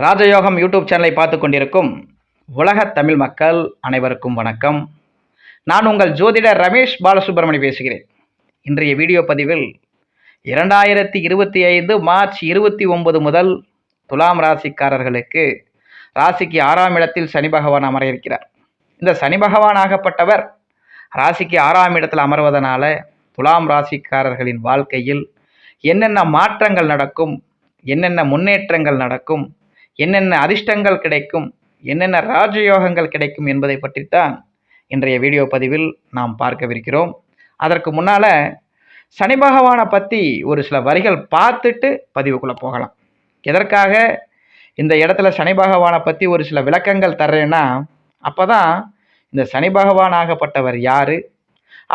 ராஜயோகம் யூடியூப் சேனலை பார்த்து கொண்டிருக்கும் உலகத் தமிழ் மக்கள் அனைவருக்கும் வணக்கம். நான் உங்கள் ஜோதிடர் ரமேஷ் பாலசுப்ரமணி பேசுகிறேன். இன்றைய வீடியோ பதிவில் இரண்டாயிரத்தி இருபத்தி ஐந்து மார்ச் இருபத்தி ஒன்பது முதல் துலாம் ராசிக்காரர்களுக்கு ராசிக்கு ஆறாம் இடத்தில் சனி பகவான் அமர இருக்கிறார். இந்த சனி பகவான் ஆகப்பட்டவர் ராசிக்கு ஆறாம் இடத்தில் அமர்வதனால துலாம் ராசிக்காரர்களின் வாழ்க்கையில் என்னென்ன மாற்றங்கள் நடக்கும் என்னென்ன முன்னேற்றங்கள் நடக்கும் என்னென்ன அதிர்ஷ்டங்கள் கிடைக்கும் என்னென்ன ராஜயோகங்கள் கிடைக்கும் என்பதை பற்றித்தான் இன்றைய வீடியோ பதிவில் நாம் பார்க்கவிருக்கிறோம். அதற்கு முன்னால் சனி பகவானை பற்றி ஒரு சில வரிகள் பார்த்துட்டு பதிவுக்குள்ளே போகலாம். எதற்காக இந்த இடத்துல சனி பகவானை பற்றி ஒரு சில விளக்கங்கள் தர்றேன்னா அப்போ தான் இந்த சனி பகவானாகப்பட்டவர் யார்?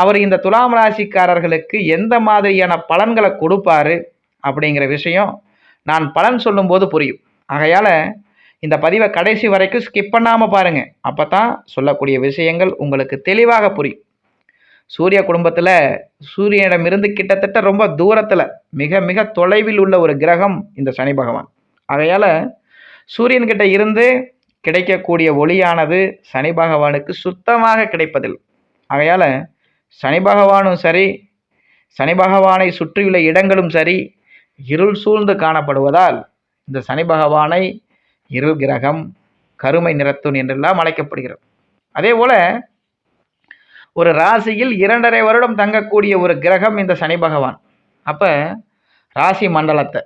அவர் இந்த துலாம் ராசிக்காரர்களுக்கு எந்த மாதிரியான பலன்களை கொடுப்பாரு? அப்படிங்கிற விஷயம் நான் பலன் சொல்லும்போது புரியும். ஆகையால் இந்த பதிவை கடைசி வரைக்கும் ஸ்கிப் பண்ணாமல் பாருங்கள் அப்போ தான் சொல்லக்கூடிய விஷயங்கள் உங்களுக்கு தெளிவாக புரியும். சூரிய குடும்பத்தில் சூரியனிடமிருந்து கிட்டத்தட்ட ரொம்ப தூரத்தில் மிக மிக தொலைவில் உள்ள ஒரு கிரகம் இந்த சனி பகவான். ஆகையால் சூரியன்கிட்ட இருந்து கிடைக்கக்கூடிய ஒளியானது சனி பகவானுக்கு சுத்தமாக கிடைப்பதில்லை. ஆகையால் சனி பகவானும் சரி சனி பகவானை சுற்றியுள்ள இடங்களும் சரி இருள் சூழ்ந்து காணப்படுவதால் இந்த சனி பகவானை இருள் கிரகம் கருமை நிறத்துன் என்றெல்லாம் அழைக்கப்படுகிறது. அதே போல் ஒரு ராசியில் இரண்டரை வருடம் தங்கக்கூடிய ஒரு கிரகம் இந்த சனி பகவான். அப்போ ராசி மண்டலத்தை.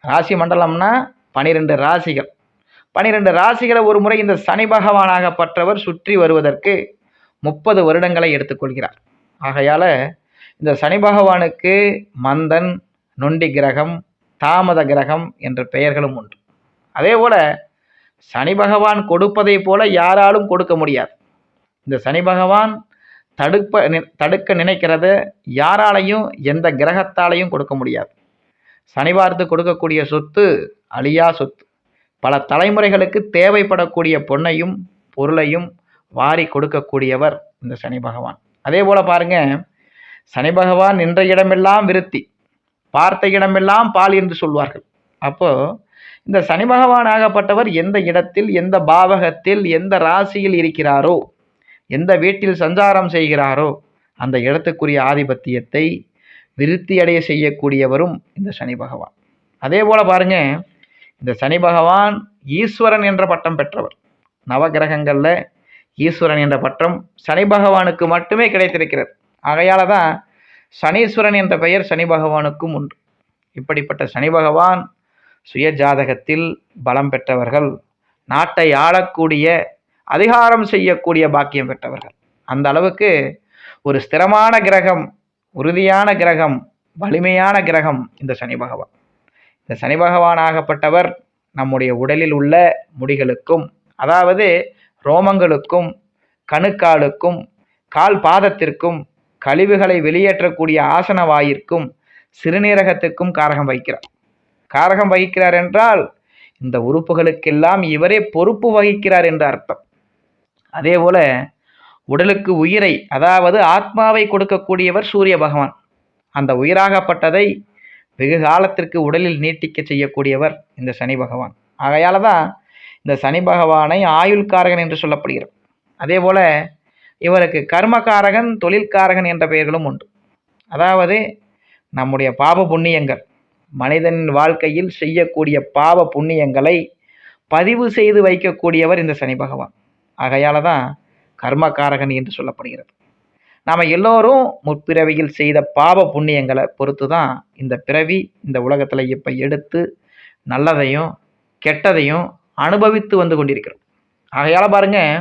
ராசி மண்டலம்னா பனிரெண்டு ராசிகள். பனிரெண்டு ராசிகளை ஒரு முறை இந்த சனி பகவானாகப்பட்டவர் சுற்றி வருவதற்கு முப்பது வருடங்களை எடுத்துக்கொள்கிறார். ஆகையால் இந்த சனி பகவானுக்கு மந்தன் நொண்டி கிரகம் தாமத கிரகம் என்ற பெயர்களும் உண்டு. அதே போல் சனி பகவான் கொடுப்பதை போல யாராலும் கொடுக்க முடியாது. இந்த சனி பகவான் தடுப்ப நி- தடுக்க நினைக்கிறது யாராலையும் எந்த கிரகத்தாலையும் கொடுக்க முடியாது. சனி பார்த்து கொடுக்கக்கூடிய சொத்து அழியா சொத்து. பல தலைமுறைகளுக்கு தேவைப்படக்கூடிய பொன்னையும் பொருளையும் வாரி கொடுக்கக்கூடியவர் இந்த சனி பகவான். அதே போல் பாருங்கள் சனி பகவான் நின்ற இடமெல்லாம் விருத்தி. பார்த்த இடமெல்லாம் பால் என்று சொல்வார்கள். அப்போ இந்த சனி பகவான் ஆகப்பட்டவர் எந்த இடத்தில் எந்த பாவகத்தில் எந்த ராசியில் இருக்கிறாரோ எந்த வீட்டில் சஞ்சாரம் செய்கிறாரோ அந்த இடத்துக்குரிய ஆதிபத்தியத்தை விருத்தி அடைய செய்யக்கூடியவரும் இந்த சனி பகவான். அதே போல பாருங்க இந்த சனி பகவான் ஈஸ்வரன் என்ற பட்டம் பெற்றவர். நவகிரகங்களில் ஈஸ்வரன் என்ற பட்டம் சனி பகவானுக்கு மட்டுமே கிடைத்திருக்கிறது. ஆகையால தான் சனீஸ்வரன் என்ற பெயர் சனி பகவானுக்கும் உண்டு. இப்படிப்பட்ட சனி பகவான் சுய ஜாதகத்தில் பலம் பெற்றவர்கள் நாட்டை ஆளக்கூடிய அதிகாரம் செய்யக்கூடிய பாக்கியம் பெற்றவர்கள். அந்த அளவுக்கு ஒரு ஸ்திரமான கிரகம் உறுதியான கிரகம் வலிமையான கிரகம் இந்த சனி பகவான். இந்த சனி பகவானாகப்பட்டவர் நம்முடைய உடலில் உள்ள முடிகளுக்கும் அதாவது ரோமங்களுக்கும் கணுக்காலுக்கும் கால் பாதத்திற்கும் கழிவுகளை வெளியேற்றக்கூடிய ஆசன வாயிற்கும் சிறுநீரகத்திற்கும் காரகம் வகிக்கிறார். காரகம் வகிக்கிறார் என்றால் இந்த உறுப்புகளுக்கெல்லாம் இவரே பொறுப்பு வகிக்கிறார் என்று அர்த்தம். அதே போல உடலுக்கு உயிரை அதாவது ஆத்மாவை கொடுக்கக்கூடியவர் சூரிய பகவான். அந்த உயிராகப்பட்டதை வெகு காலத்திற்கு உடலில் நீட்டிக்க செய்யக்கூடியவர் இந்த சனி பகவான். ஆகையால் தான் இந்த சனி பகவானை ஆயுள்காரகன் என்று சொல்லப்படுகிறது. அதே போல் இவருக்கு கர்மகாரகன் தொழில்காரகன் என்ற பெயர்களும் உண்டு. அதாவது நம்முடைய பாப புண்ணியங்கள் மனிதனின் வாழ்க்கையில் செய்யக்கூடிய பாவ புண்ணியங்களை பதிவு செய்து வைக்கக்கூடியவர் இந்த சனி பகவான். ஆகையால தான் கர்மகாரகன் என்று சொல்லப்படுகிறது. நாம் எல்லோரும் முற்பிறவியில் செய்த பாவ புண்ணியங்களை பொறுத்து தான் இந்த பிறவி இந்த உலகத்தில் இப்போ எடுத்து நல்லதையும் கெட்டதையும் அனுபவித்து வந்து கொண்டிருக்கிறோம். ஆகையால் பாருங்கள்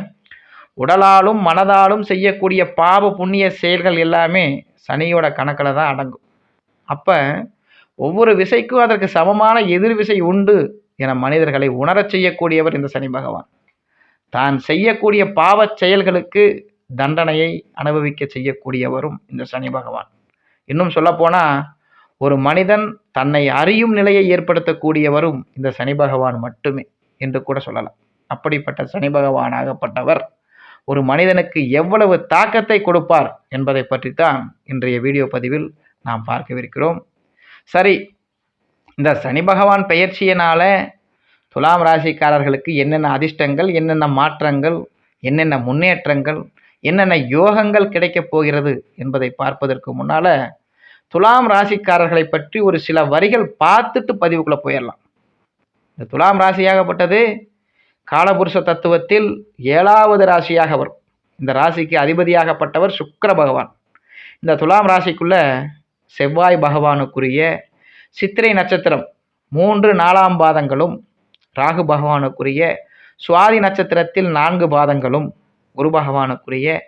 உடலாலும் மனதாலும் செய்யக்கூடிய பாவ புண்ணிய செயல்கள் எல்லாமே சனியோட கணக்கில் தான் அடங்கும். அப்போ ஒவ்வொரு விசைக்கும் அதற்கு சமமான எதிர் விசை உண்டு என மனிதர்களை உணரச் செய்யக்கூடியவர் இந்த சனி பகவான். தான் செய்யக்கூடிய பாவச் செயல்களுக்கு தண்டனையை அனுபவிக்க செய்யக்கூடியவரும் இந்த சனி பகவான். இன்னும் சொல்லப்போனால் ஒரு மனிதன் தன்னை அறியும் நிலையை ஏற்படுத்தக்கூடியவரும் இந்த சனி பகவான் மட்டுமே என்று கூட சொல்லலாம். அப்படிப்பட்ட சனி பகவானாகப்பட்டவர் ஒரு மனிதனுக்கு எவ்வளவு தாக்கத்தை கொடுப்பார் என்பதை பற்றித்தான் இன்றைய வீடியோ பதிவில் நாம் பார்க்கவிருக்கிறோம். சரி இந்த சனி பகவான் பெயர்ச்சியினால துலாம் ராசிக்காரர்களுக்கு என்னென்ன அதிர்ஷ்டங்கள் என்னென்ன மாற்றங்கள் என்னென்ன முன்னேற்றங்கள் என்னென்ன யோகங்கள் கிடைக்கப் போகிறது என்பதை பார்ப்பதற்கு முன்னால் துலாம் ராசிக்காரர்களை பற்றி ஒரு சில வரிகள் பார்த்துட்டு பதிவுக்குள்ளே போயிடலாம். இந்த துலாம் ராசியாகப்பட்டது காலபுருஷ தத்துவத்தில் ஏழாவது ராசியாக வரும். இந்த ராசிக்கு அதிபதியாகப்பட்டவர் சுக்கர பகவான். இந்த துலாம் ராசிக்குள்ள செவ்வாய் பகவானுக்குரிய சித்திரை நட்சத்திரம் மூன்று நாலாம் பாதங்களும் ராகு பகவானுக்குரிய சுவாதி நட்சத்திரத்தில் நான்கு பாதங்களும் குரு பகவானுக்குரிய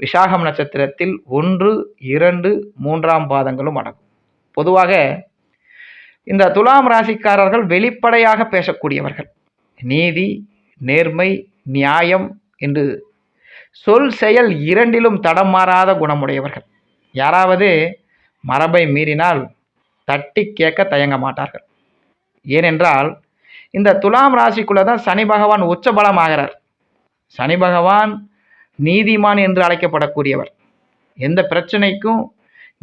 விசாகம் நட்சத்திரத்தில் ஒன்று இரண்டு மூன்றாம் பாதங்களும் அடங்கும். பொதுவாக இந்த துலாம் ராசிக்காரர்கள் வெளிப்படையாக பேசக்கூடியவர்கள். நீதி நேர்மை நியாயம் என்று சொல் செயல் இரண்டிலும் தடம் மாறாத குணமுடையவர்கள். யாராவது மரபை மீறினால் தட்டி கேட்க தயங்க மாட்டார்கள். ஏனென்றால் இந்த துலாம் ராசிக்குள்ளே தான் சனி பகவான் உச்சபலம் ஆகிறார் சனி பகவான் நீதிமான் என்று அழைக்கப்படக்கூடியவர். எந்த பிரச்சனைக்கும்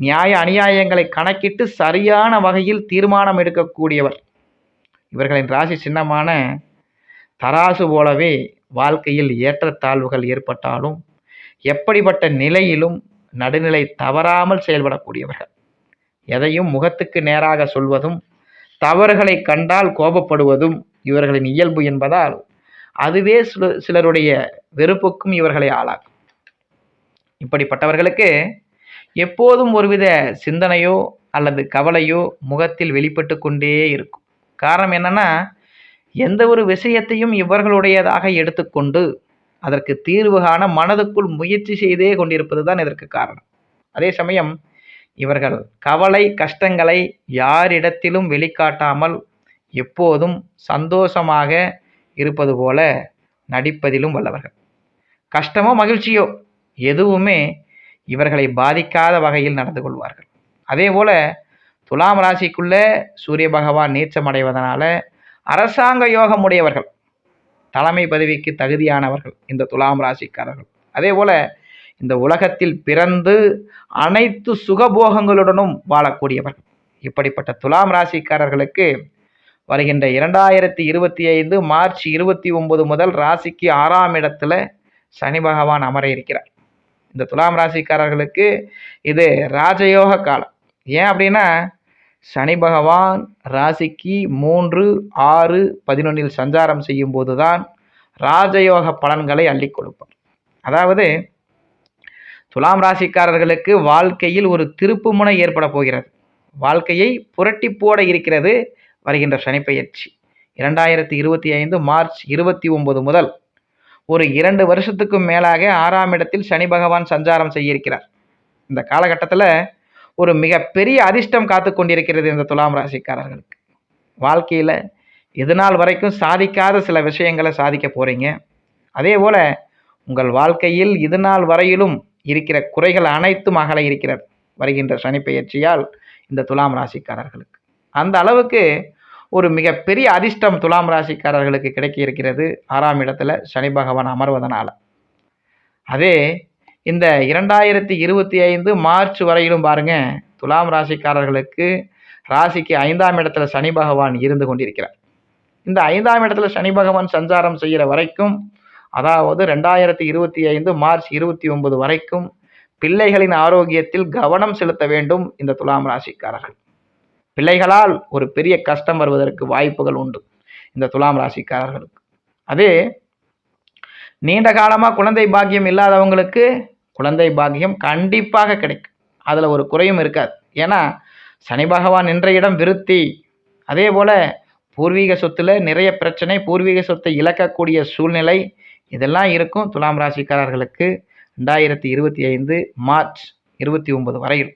நியாய அநியாயங்களை கணக்கிட்டு சரியான வகையில் தீர்மானம் எடுக்கக்கூடியவர். இவர்களின் ராசி சின்னமான தராசு போலவே வாழ்க்கையில் ஏற்றத்தாழ்வுகள் ஏற்பட்டாலும் எப்படிப்பட்ட நிலையிலும் நடுநிலை தவறாமல் செயல்படக்கூடியவர்கள். எதையும் முகத்துக்கு நேராக சொல்வதும் தவறுகளை கண்டால் கோபப்படுவதும் இவர்களின் இயல்பு என்பதால் அதுவே சில சிலருடைய வெறுப்புக்கும் இவர்களை ஆளாக்கும். இப்படிப்பட்டவர்களுக்கு எப்போதும் ஒருவித சிந்தனையோ அல்லது கவலையோ முகத்தில் வெளிப்பட்டு கொண்டே இருக்கும். காரணம் என்னன்னா எந்த ஒரு விஷயத்தையும் இவர்களுடையதாக எடுத்துக்கொண்டு அதற்கு தீர்வு காண மனதுக்குள் முயற்சி செய்தே கொண்டிருப்பது தான் இதற்கு காரணம். அதே சமயம் இவர்கள் கவலை கஷ்டங்களை யாரிடத்திலும் வெளிக்காட்டாமல் எப்போதும் சந்தோஷமாக இருப்பது போல நடிப்பதிலும் வல்லவர்கள். கஷ்டமோ மகிழ்ச்சியோ எதுவுமே இவர்களை பாதிக்காத வகையில் நடந்து கொள்வார்கள். அதே போல துலாம் ராசிக்குள்ளே சூரிய பகவான் நீச்சமடைவதனால அரசாங்க யோகம் உடையவர்கள் தலைமை பதவிக்கு தகுதியானவர்கள் இந்த துலாம் ராசிக்காரர்கள். அதே போல இந்த உலகத்தில் பிறந்து அனைத்து சுகபோகங்களுடனும் வாழக்கூடியவர்கள். இப்படிப்பட்ட துலாம் ராசிக்காரர்களுக்கு வருகின்ற இரண்டாயிரத்தி இருபத்தி ஐந்து மார்ச் இருபத்தி ஒன்பது முதல் ராசிக்கு ஆறாம் இடத்துல சனி பகவான் அமர இருக்கிறார். இந்த துலாம் ராசிக்காரர்களுக்கு இது ராஜயோக காலம். ஏன் அப்படின்னா சனி பகவான் ராசிக்கு மூன்று ஆறு பதினொன்றில் சஞ்சாரம் செய்யும் போது தான் ராஜயோக பலன்களை அள்ளி கொடுப்பார். அதாவது துலாம் ராசிக்காரர்களுக்கு வாழ்க்கையில் ஒரு திருப்பு முனை ஏற்பட போகிறது. வாழ்க்கையை புரட்டி போட இருக்கிறது வருகின்ற சனிப்பெயர்ச்சி இரண்டாயிரத்தி இருபத்தி ஐந்து மார்ச் இருபத்தி ஒன்பது முதல் ஒரு இரண்டு வருஷத்துக்கும் மேலாக ஆறாம் இடத்தில் சனி பகவான் சஞ்சாரம் செய்ய இருக்கிறார். இந்த காலகட்டத்தில் ஒரு மிகப்பெரிய அதிர்ஷ்டம் காத்து கொண்டிருக்கிறது இந்த துலாம் ராசிக்காரர்களுக்கு. வாழ்க்கையில் இது நாள் வரைக்கும் சாதிக்காத சில விஷயங்களை சாதிக்க போகிறீங்க அதே போல் உங்கள் வாழ்க்கையில் இது நாள் வரையிலும் இருக்கிற குறைகள் அனைத்தும் அகல இருக்கிறது. வருகின்ற சனிப்பெயர்ச்சியால் இந்த துலாம் ராசிக்காரர்களுக்கு. அந்த அளவுக்கு ஒரு மிகப்பெரிய அதிர்ஷ்டம் துலாம் ராசிக்காரர்களுக்கு கிடைக்க இருக்கிறது. ஆறாம் இடத்துல சனி பகவான் அமர்வதனால். அதே இந்த இரண்டாயிரத்தி இருபத்தி ஐந்து மார்ச் வரையிலும் பாருங்க துலாம் ராசிக்காரர்களுக்கு ராசிக்கு ஐந்தாம் இடத்துல சனி பகவான் இருந்து கொண்டிருக்கிறார். இந்த ஐந்தாம் இடத்துல சனி பகவான் சஞ்சாரம் செய்கிற வரைக்கும் அதாவது ரெண்டாயிரத்தி இருபத்தி ஐந்து மார்ச் இருபத்தி ஒன்பது வரைக்கும் பிள்ளைகளின் ஆரோக்கியத்தில் கவனம் செலுத்த வேண்டும் இந்த துலாம் ராசிக்காரர்கள். பிள்ளைகளால் ஒரு பெரிய கஷ்டம் வருவதற்கு வாய்ப்புகள் உண்டு இந்த துலாம் ராசிக்காரர்களுக்கு. அதே நீண்ட காலமாக குழந்தை பாக்கியம் இல்லாதவங்களுக்கு குழந்தை பாக்கியம் கண்டிப்பாக கிடைக்கும். அதில் ஒரு குறையும் இருக்காது. ஏன்னா சனி பகவான் நின்ற இடம் விருத்தி. அதே போல் பூர்வீக சொத்தில் நிறைய பிரச்சனை பூர்வீக சொத்தை இழக்கக்கூடிய சூழ்நிலை இதெல்லாம் இருக்கும் துலாம் ராசிக்காரர்களுக்கு. ரெண்டாயிரத்தி இருபத்தி ஐந்து மார்ச் இருபத்தி ஒன்பது வரையில்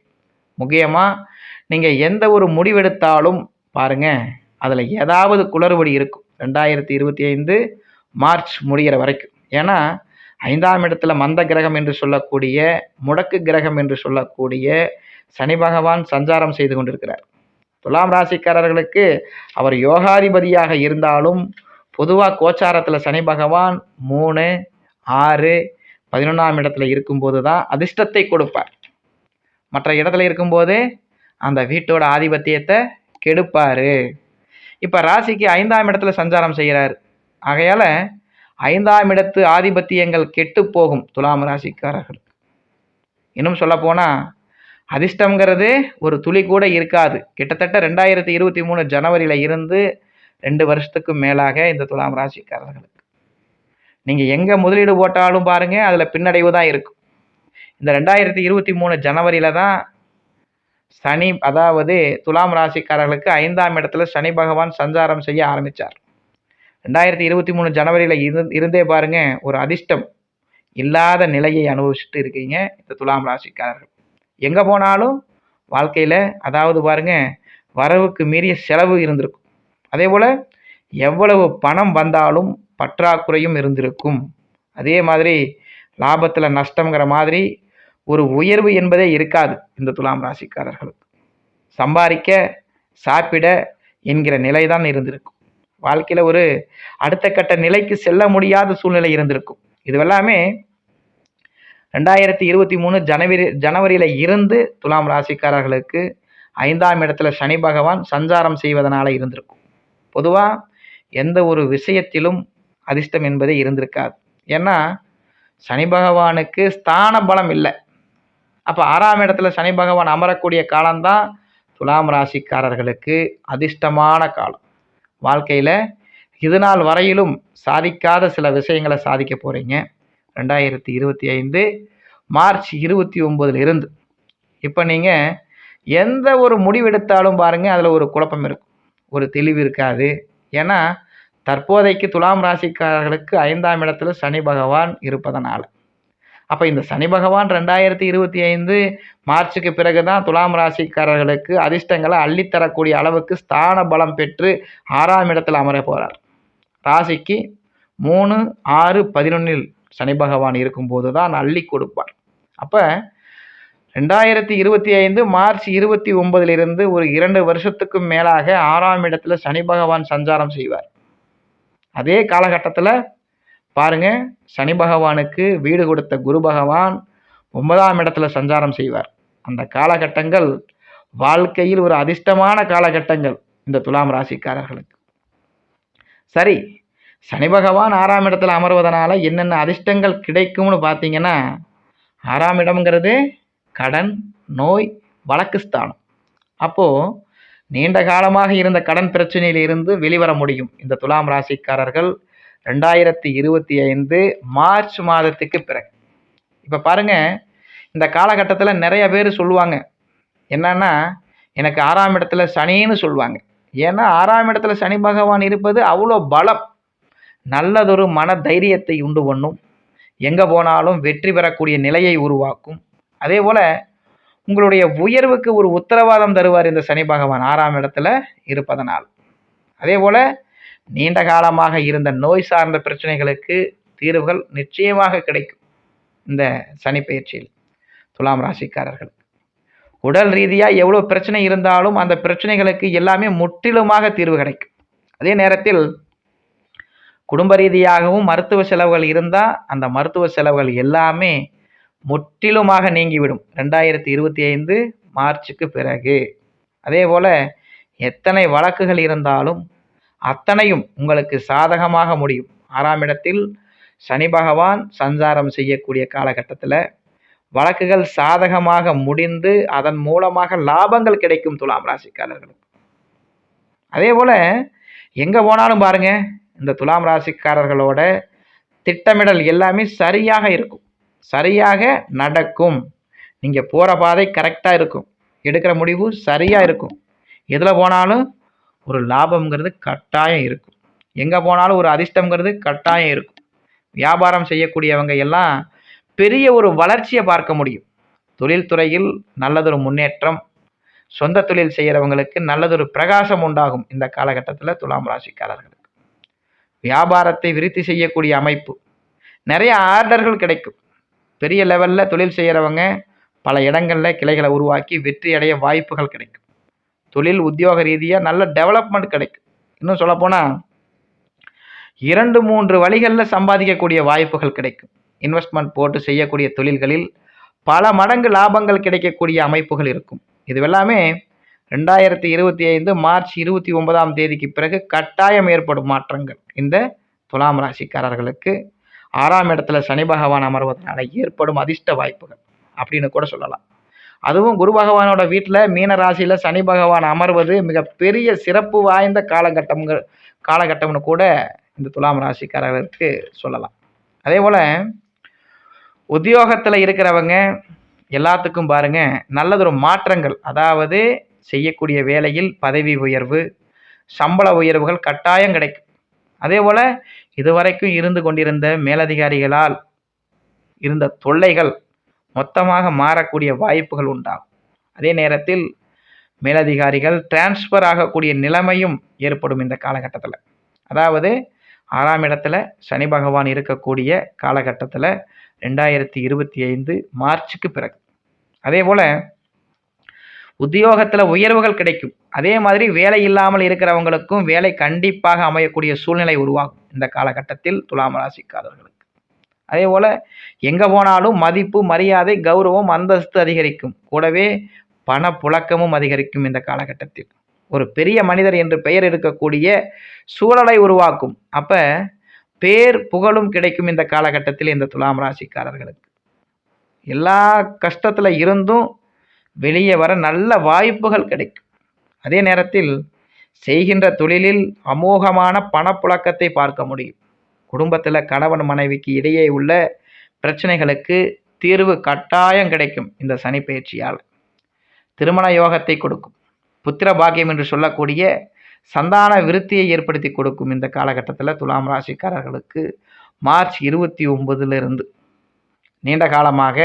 முக்கியமாக நீங்கள் எந்த ஒரு முடிவெடுத்தாலும் பாருங்கள் அதில் ஏதாவது குளறுபடி இருக்கும். ரெண்டாயிரத்தி இருபத்தி ஐந்து மார்ச் முடிகிற வரைக்கும். ஏன்னா ஐந்தாம் இடத்துல மந்த கிரகம் என்று சொல்லக்கூடிய முடக்கு கிரகம் என்று சொல்லக்கூடிய சனி பகவான் சஞ்சாரம் செய்து கொண்டிருக்கிறார். துலாம் ராசிக்காரர்களுக்கு அவர் யோகாதிபதியாக இருந்தாலும் பொதுவாக கோச்சாரத்தில் சனி பகவான் மூணு ஆறு பதினொன்றாம் இடத்துல இருக்கும்போது தான் அதிர்ஷ்டத்தை கொடுப்பார். மற்ற இடத்துல இருக்கும்போது அந்த வீட்டோட ஆதிபத்தியத்தை கெடுப்பார். இப்போ ராசிக்கு ஐந்தாம் இடத்துல சஞ்சாரம் செய்கிறார் ஆகையால் ஐந்தாம் இடத்து ஆதிபத்தியங்கள் கெட்டு போகும் துலாம் ராசிக்காரர்கள். இன்னும் சொல்லப்போனால் அதிர்ஷ்டங்கிறது ஒரு துளி கூட இருக்காது. கிட்டத்தட்ட ரெண்டாயிரத்தி இருபத்தி மூணு ஜனவரியில் இருந்து ரெண்டு வருஷத்துக்கு மேலாக இந்த துலாம் ராசிக்காரர்களுக்கு. நீங்கள் எங்கே முதலீடு போட்டாலும் பாருங்கள் அதில் பின்னடைவு தான் இருக்கும். இந்த ரெண்டாயிரத்தி இருபத்தி மூணு ஜனவரியில் தான் சனி அதாவது துலாம் ராசிக்காரர்களுக்கு ஐந்தாம் இடத்துல சனி பகவான் சஞ்சாரம் செய்ய ஆரம்பித்தார் ரெண்டாயிரத்தி இருபத்தி மூணு ஜனவரியில் இரு இருந்தே பாருங்க ஒரு அதிர்ஷ்டம் இல்லாத நிலையை அனுபவிச்சுட்டு இருக்கீங்க இந்த துலாம் ராசிக்காரர்கள். எங்கே போனாலும் வாழ்க்கையில் அதாவது பாருங்க வரவுக்கு மீறிய செலவு இருந்திருக்கும். அதே போல் எவ்வளவு பணம் வந்தாலும் பற்றாக்குறையும் இருந்திருக்கும். அதே மாதிரி லாபத்தில் நஷ்டங்கிற மாதிரி ஒரு உயர்வு என்பதே இருக்காது இந்த துலாம் ராசிக்காரர்களுக்கு. சம்பாதிக்க சாப்பிட என்கிற நிலை தான் இருந்திருக்கும். வாழ்க்கையில் ஒரு அடுத்த கட்ட நிலைக்கு செல்ல முடியாத சூழ்நிலை இருந்திருக்கும். இதுவெல்லாமே ரெண்டாயிரத்தி இருபத்தி மூணு ஜனவரி ஜனவரியில் இருந்து துலாம் ராசிக்காரர்களுக்கு ஐந்தாம் இடத்துல சனி பகவான் சஞ்சாரம் செய்வதனால இருந்திருக்கும். பொதுவாக எந்த ஒரு விஷயத்திலும் அதிர்ஷ்டம் என்பதே இருந்திருக்காது. ஏன்னா சனி பகவானுக்கு ஸ்தான பலம் இல்லை. அப்போ ஆறாம் இடத்துல சனி பகவான் அமரக்கூடிய காலம்தான் துலாம் ராசிக்காரர்களுக்கு அதிர்ஷ்டமான காலம். வாழ்க்கையில் இது நாள் வரையிலும் சாதிக்காத சில விஷயங்களை சாதிக்க போகிறீங்க ரெண்டாயிரத்தி இருபத்தி ஐந்து மார்ச் இருபத்தி ஒம்போதுல இருந்து. இப்போ நீங்கள் எந்த ஒரு முடிவெடுத்தாலும் பாருங்கள் அதில் ஒரு குழப்பம் இருக்கும். ஒரு தெளிவு இருக்காது. ஏன்னா தற்போதைக்கு துலாம் ராசிக்காரர்களுக்கு ஐந்தாம் இடத்துல சனி பகவான் இருப்பதனால். அப்போ இந்த சனி பகவான் ரெண்டாயிரத்தி இருபத்தி ஐந்து மார்ச்சுக்கு பிறகு தான் துலாம் ராசிக்காரர்களுக்கு அதிர்ஷ்டங்களை அள்ளித்தரக்கூடிய அளவுக்கு ஸ்தான பலம் பெற்று ஆறாம் இடத்தில் அமர போகிறார் ராசிக்கு மூணு ஆறு பதினொன்றில் சனி பகவான் இருக்கும்போது தான் அள்ளி கொடுப்பார். அப்போ ரெண்டாயிரத்தி இருபத்தி ஐந்து மார்ச் இருபத்தி ஒன்பதிலிருந்து ஒரு இரண்டு வருஷத்துக்கும் மேலாக ஆறாம் இடத்துல சனி பகவான் சஞ்சாரம் செய்வார். அதே காலகட்டத்தில் பாருங்க சனி பகவானுக்கு வீடு கொடுத்த குரு பகவான் ஒன்பதாம் இடத்துல சஞ்சாரம் செய்வார். அந்த காலகட்டங்கள் வாழ்க்கையில் ஒரு அதிர்ஷ்டமான காலகட்டங்கள் இந்த துலாம் ராசிக்காரர்களுக்கு. சரி சனி பகவான் ஆறாம் இடத்துல அமர்வதனால என்னென்ன அதிர்ஷ்டங்கள் கிடைக்கும்னு பார்த்தீங்கன்னா ஆறாம் இடம்ங்கிறது கடன் நோய் வழக்கு ஸ்தானம். அப்போது நீண்ட காலமாக இருந்த கடன் பிரச்சனையிலிருந்து வெளிவர முடியும். இந்த துலாம் ராசிக்காரர்கள் ரெண்டாயிரத்தி இருபத்தி ஐந்து மார்ச் மாதத்துக்கு பிறகு. இப்போ பாருங்கள் இந்த காலகட்டத்தில் நிறைய பேர் சொல்லுவாங்க. என்னன்னா எனக்கு ஆறாம் இடத்துல சனின்னு சொல்லுவாங்க. ஏன்னா ஆறாம் இடத்துல சனி பகவான் இருப்பது அவ்வளோ பலம். நல்லதொரு மன தைரியத்தை உண்டு பண்ணும். எங்கே போனாலும் வெற்றி பெறக்கூடிய நிலையை உருவாக்கும். அதே போல் உங்களுடைய உயர்வுக்கு ஒரு உத்தரவாதம் தருவார் இந்த சனி பகவான் ஆறாம் இடத்துல இருப்பதனால். அதே போல் நீண்ட காலமாக இருந்த நோய் சார்ந்த பிரச்சனைகளுக்கு தீர்வுகள் நிச்சயமாக கிடைக்கும் இந்த சனி பயிற்சியில் துலாம் ராசிக்காரர்கள். உடல் ரீதியாக எவ்வளோ பிரச்சனை இருந்தாலும் அந்த பிரச்சனைகளுக்கு எல்லாமே முற்றிலுமாக தீர்வு கிடைக்கும். அதே நேரத்தில் குடும்ப ரீதியாகவும் மருத்துவ செலவுகள் இருந்தால் அந்த மருத்துவ செலவுகள் எல்லாமே முற்றிலுமாக நீங்கிவிடும். ரெண்டாயிரத்தி இருபத்தி ஐந்து மார்ச்சுக்கு பிறகு. அதே போல் எத்தனை வழக்குகள் இருந்தாலும் அத்தனையும் உங்களுக்கு சாதகமாக முடியும். ஆறாம் இடத்தில் சனி பகவான் சஞ்சாரம் செய்யக்கூடிய காலகட்டத்தில் வழக்குகள் சாதகமாக முடிந்து அதன் மூலமாக லாபங்கள் கிடைக்கும் துலாம் ராசிக்காரர்களுக்கு. அதே போல் எங்கே போனாலும் பாருங்கள் இந்த துலாம் ராசிக்காரர்களோட திட்டமிடல் எல்லாமே சரியாக இருக்கும். சரியாக நடக்கும். நீங்கள் போகிற பாதை கரெக்டாக இருக்கும். எடுக்கிற முடிவு சரியாக இருக்கும். எதில் போனாலும் ஒரு லாபம்ங்கிறது கட்டாயம் இருக்கும். எங்கே போனாலும் ஒரு அதிர்ஷ்டங்கிறது கட்டாயம் இருக்கும். வியாபாரம் செய்யக்கூடியவங்க எல்லாம் பெரிய ஒரு வளர்ச்சியை பார்க்க முடியும். தொழில்துறையில் நல்லதொரு முன்னேற்றம் சொந்த தொழில் செய்கிறவங்களுக்கு நல்லதொரு பிரகாசம் உண்டாகும் இந்த காலகட்டத்தில் துலாம் ராசிக்காரர்களுக்கு. வியாபாரத்தை விருத்தி செய்யக்கூடிய அமைப்பு. நிறைய ஆர்டர்கள் கிடைக்கும். பெரிய லெவலில் தொழில் செய்கிறவங்க பல இடங்களில் கிளைகளை உருவாக்கி வெற்றி அடைய வாய்ப்புகள் கிடைக்கும். தொழில் உத்தியோக ரீதியாக நல்ல டெவலப்மெண்ட் கிடைக்கும். இன்னும் சொல்லப்போனால் இரண்டு மூன்று வழிகளில் சம்பாதிக்கக்கூடிய வாய்ப்புகள் கிடைக்கும். இன்வெஸ்ட்மெண்ட் போட்டு செய்யக்கூடிய தொழில்களில் பல மடங்கு லாபங்கள் கிடைக்கக்கூடிய அமைப்புகள் இருக்கும். இதுவெல்லாமே ரெண்டாயிரத்தி இருபத்தி ஐந்து மார்ச் இருபத்தி ஒன்பதாம் தேதிக்கு பிறகு கட்டாயம் ஏற்படும் மாற்றங்கள். இந்த துலாம் ராசிக்காரர்களுக்கு ஆறாம் இடத்துல சனி பகவான் அமர்வதனால ஏற்படும் அதிர்ஷ்ட வாய்ப்புகள் அப்படின்னு கூட சொல்லலாம். அதுவும் குரு பகவானோட வீட்டில் மீன ராசியில் சனி பகவான் அமர்வது மிகப்பெரிய சிறப்பு வாய்ந்த காலகட்டம்ங்கிற காலகட்டம்னு கூட இந்த துலாம் ராசிக்காரர்களுக்கு சொல்லலாம். அதே போல் உத்தியோகத்தில் இருக்கிறவங்க எல்லாத்துக்கும் பாருங்க நல்லதொரு மாற்றங்கள் அதாவது செய்யக்கூடிய வேலையில் பதவி உயர்வு சம்பள உயர்வுகள் கட்டாயம் கிடைக்கும். அதே போல் இதுவரைக்கும் இருந்து கொண்டிருந்த மேலதிகாரிகளால் இருந்த தொல்லைகள் மொத்தமாக மாறக்கூடிய வாய்ப்புகள் உண்டாகும். அதே நேரத்தில் மேலதிகாரிகள் டிரான்ஸ்ஃபர் ஆகக்கூடிய நிலைமையும் ஏற்படும் இந்த காலகட்டத்தில். அதாவது ஆறாம் இடத்துல சனி பகவான் இருக்கக்கூடிய காலகட்டத்தில் ரெண்டாயிரத்தி இருபத்தி ஐந்து மார்ச்சுக்கு பிறகு. அதே போல் உத்தியோகத்தில் உயர்வுகள் கிடைக்கும். அதே மாதிரி வேலை இல்லாமல் இருக்கிறவங்களுக்கும் வேலை கண்டிப்பாக அமையக்கூடிய சூழ்நிலை உருவாகும் இந்த காலகட்டத்தில் துலாம் ராசிக்காரர்களுக்கு. அதே போல் எங்கே போனாலும் மதிப்பு மரியாதை கௌரவம் அந்தஸ்து அதிகரிக்கும். கூடவே பண புழக்கமும் அதிகரிக்கும் இந்த காலகட்டத்தில். ஒரு பெரிய மனிதர் என்று பெயர் எடுக்கக்கூடிய சூழலை உருவாக்கும். அப்போ பேர் புகழும் கிடைக்கும் இந்த காலகட்டத்தில் இந்த துலாம் ராசிக்காரர்களுக்கு. எல்லா கஷ்டத்தில் இருந்தும் வெளியே வர நல்ல வாய்ப்புகள் கிடைக்கும். அதே நேரத்தில் செய்கின்ற தொழிலில் அமோகமான பணப்புழக்கத்தை பார்க்க முடியும். குடும்பத்தில் கணவன் மனைவிக்கு இடையே உள்ள பிரச்சனைகளுக்கு தீர்வு கட்டாயம் கிடைக்கும் இந்த சனி பயிற்சியால். திருமண யோகத்தை கொடுக்கும். புத்திர பாக்கியம் என்று சொல்லக்கூடிய சந்தான விருத்தியை ஏற்படுத்தி கொடுக்கும் இந்த காலகட்டத்தில் துலாம் ராசிக்காரர்களுக்கு மார்ச் இருபத்தி ஒன்பதுலேருந்து. நீண்ட காலமாக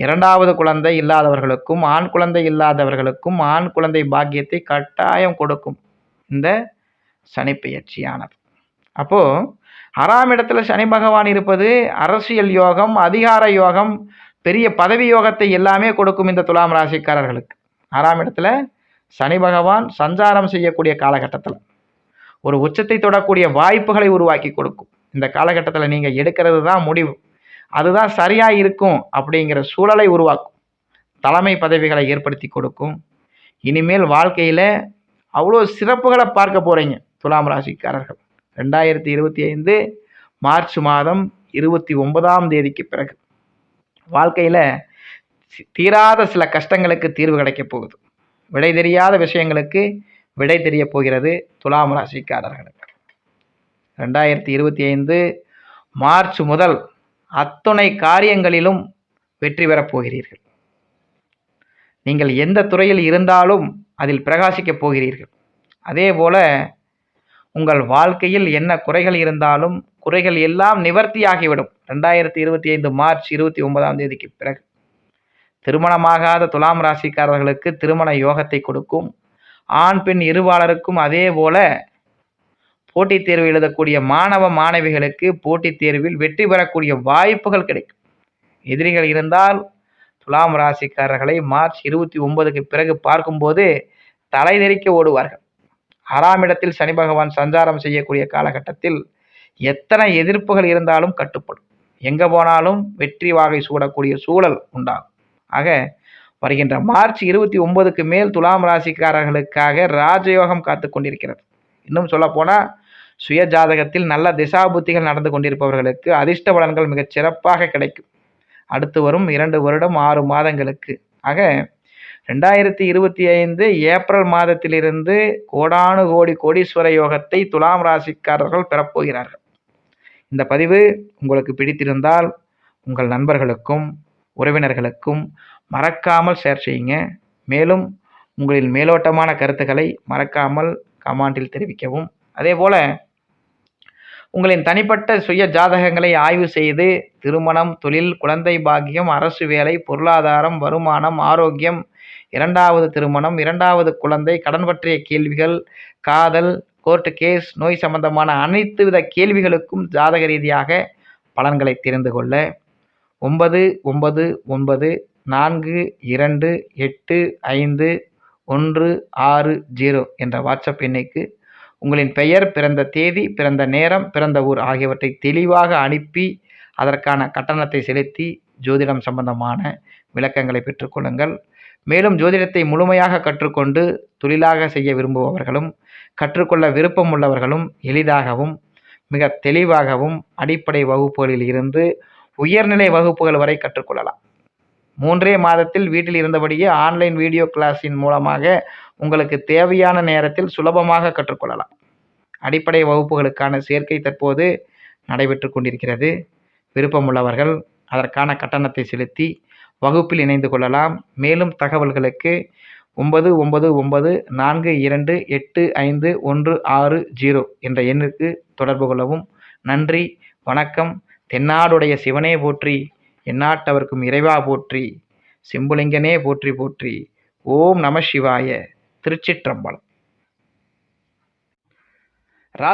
இரண்டாவது குழந்தை இல்லாதவர்களுக்கும் ஆண் குழந்தை இல்லாதவர்களுக்கும் ஆண் குழந்தை பாக்கியத்தை கட்டாயம் கொடுக்கும் இந்த சனிப்பெயர்ச்சியானது அப்போது ஆறாம் இடத்துல சனி பகவான் இருப்பது அரசியல் யோகம் அதிகார யோகம் பெரிய பதவி யோகத்தை எல்லாமே கொடுக்கும் இந்த துலாம் ராசிக்காரர்களுக்கு. ஆறாம் இடத்துல சனி பகவான் சஞ்சாரம் செய்யக்கூடிய காலகட்டத்தில் ஒரு உச்சத்தை தொடக்கூடிய வாய்ப்புகளை உருவாக்கி கொடுக்கும். இந்த காலகட்டத்தில் நீங்கள் எடுக்கிறது தான் முடிவு. அதுதான் சரியாக இருக்கும் அப்படிங்கிற சூழலை உருவாக்கும். தலைமை பதவிகளை ஏற்படுத்தி கொடுக்கும். இனிமேல் வாழ்க்கையில் அவ்வளோ சிறப்புகளை பார்க்க போகிறீங்க துலாம் ராசிக்காரர்கள். ரெண்டாயிரத்தி இருபத்தி ஐந்து மார்ச் மாதம் இருபத்தி ஒன்பதாம் தேதிக்கு பிறகு. வாழ்க்கையில் தீராத சில கஷ்டங்களுக்கு தீர்வு கிடைக்கப் போகுது. விடை தெரியாத விஷயங்களுக்கு விடை தெரிய போகிறது துலாம் ராசிக்காரர்களுக்கு. ரெண்டாயிரத்தி இருபத்தி ஐந்து மார்ச் முதல் அத்துணை காரியங்களிலும் வெற்றி பெறப் போகிறீர்கள். நீங்கள் எந்த துறையில் இருந்தாலும் அதில் பிரகாசிக்கப் போகிறீர்கள். அதே போல உங்கள் வாழ்க்கையில் என்ன குறைகள் இருந்தாலும் குறைகள் எல்லாம் நிவர்த்தியாகிவிடும். ரெண்டாயிரத்தி இருபத்தி ஐந்து மார்ச் இருபத்தி ஒன்பதாம் தேதிக்கு பிறகு. திருமணமாகாத துலாம் ராசிக்காரர்களுக்கு திருமண யோகத்தை கொடுக்கும். ஆண் பெண் இருபாலருக்கும் அதே போல போட்டித் தேர்வு எழுதக்கூடிய மாணவ மாணவிகளுக்கு போட்டித் தேர்வில் வெற்றி பெறக்கூடிய வாய்ப்புகள் கிடைக்கும். எதிரிகள் இருந்தால் துலாம் ராசிக்காரர்களை மார்ச் இருபத்தி ஒன்பதுக்கு பிறகு பார்க்கும்போது தலைதெறிக்க ஓடுவார்கள். ஹராமிடத்தில் சனி பகவான் சஞ்சாரம் செய்யக்கூடிய காலகட்டத்தில் எத்தனை எதிர்ப்புகள் இருந்தாலும் கட்டுப்படும். எங்கே போனாலும் வெற்றி வாகை சூடக்கூடிய சூழல் உண்டாகும். ஆக வருகின்ற மார்ச் இருபத்தி ஒன்பதுக்கு மேல் துலாம் ராசிக்காரர்களுக்காக ராஜயோகம் காத்து கொண்டிருக்கிறது. இன்னும் சொல்லப்போனால் சுய ஜாதகத்தில் நல்ல திசாபுத்திகள் நடந்து கொண்டிருப்பவர்களுக்கு அதிர்ஷ்ட பலன்கள் மிகச் சிறப்பாக கிடைக்கும். அடுத்து வரும் இரண்டு வருடம் ஆறு மாதங்களுக்கு. ஆக ரெண்டாயிரத்தி இருபத்தி ஐந்து ஏப்ரல் மாதத்திலிருந்து கோடானு கோடி கோடீஸ்வர யோகத்தை துலாம் ராசிக்காரர்கள் பெறப்போகிறார்கள். இந்த பதிவு உங்களுக்கு பிடித்திருந்தால் உங்கள் நண்பர்களுக்கும் உறவினர்களுக்கும் மறக்காமல் ஷேர் செய்யுங்க. மேலும் உங்களின் மேலோட்டமான கருத்துக்களை மறக்காமல் கமாண்டில் தெரிவிக்கவும். அதே போல் உங்களின் தனிப்பட்ட சுய ஜாதகங்களை ஆய்வு செய்து திருமணம் தொழில் குழந்தை பாக்கியம் அரசு வேலை பொருளாதாரம் வருமானம் ஆரோக்கியம் இரண்டாவது திருமணம் இரண்டாவது குழந்தை கடன் பற்றிய கேள்விகள் காதல் கோர்ட்டு கேஸ் நோய் சம்பந்தமான அனைத்து வித கேள்விகளுக்கும் ஜாதக ரீதியாக பலன்களை தெரிந்து கொள்ள. ஒன்பது ஒன்பது ஒன்பது நான்கு இரண்டு எட்டு ஐந்து ஒன்று ஆறு ஜீரோ என்ற வாட்ஸ்அப் எண்ணுக்கு உங்களின் பெயர் பிறந்த தேதி பிறந்த நேரம் பிறந்த ஊர் ஆகியவற்றை தெளிவாக அனுப்பி அதற்கான கட்டணத்தை செலுத்தி ஜோதிடம் சம்பந்தமான விளக்கங்களை பெற்றுக்கொள்ளுங்கள் மேலும் ஜோதிடத்தை முழுமையாக கற்றுக்கொண்டு தொழிலாக செய்ய விரும்புபவர்களும் கற்றுக்கொள்ள விருப்பம் உள்ளவர்களும் எளிதாகவும் மிக தெளிவாகவும் அடிப்படை வகுப்புகளில் இருந்து உயர்நிலை வகுப்புகள் வரை கற்றுக்கொள்ளலாம். மூன்றே மாதத்தில் வீட்டில் இருந்தபடியே ஆன்லைன் வீடியோ கிளாஸின் மூலமாக உங்களுக்கு தேவையான நேரத்தில் சுலபமாக கற்றுக்கொள்ளலாம். அடிப்படை வகுப்புகளுக்கான சேர்க்கை தற்போது நடைபெற்று கொண்டிருக்கிறது. விருப்பமுள்ளவர்கள் அதற்கான கட்டணத்தை செலுத்தி வகுப்பில் இணைந்து கொள்ளலாம். மேலும் தகவல்களுக்கு ஒன்பது ஒன்பது ஒன்பது நான்கு இரண்டு எட்டு ஐந்து ஒன்று ஆறு ஜீரோ என்ற எண்ணுக்கு தொடர்பு கொள்ளவும். நன்றி வணக்கம். தென்னாடுடைய சிவனே போற்றி எந்நாட்டவர்க்கும் இறைவா போற்றி சிம்புலிங்கனே போற்றி போற்றி. ஓம் நம சிவாய. திருச்சிற்றம்பலம். ரா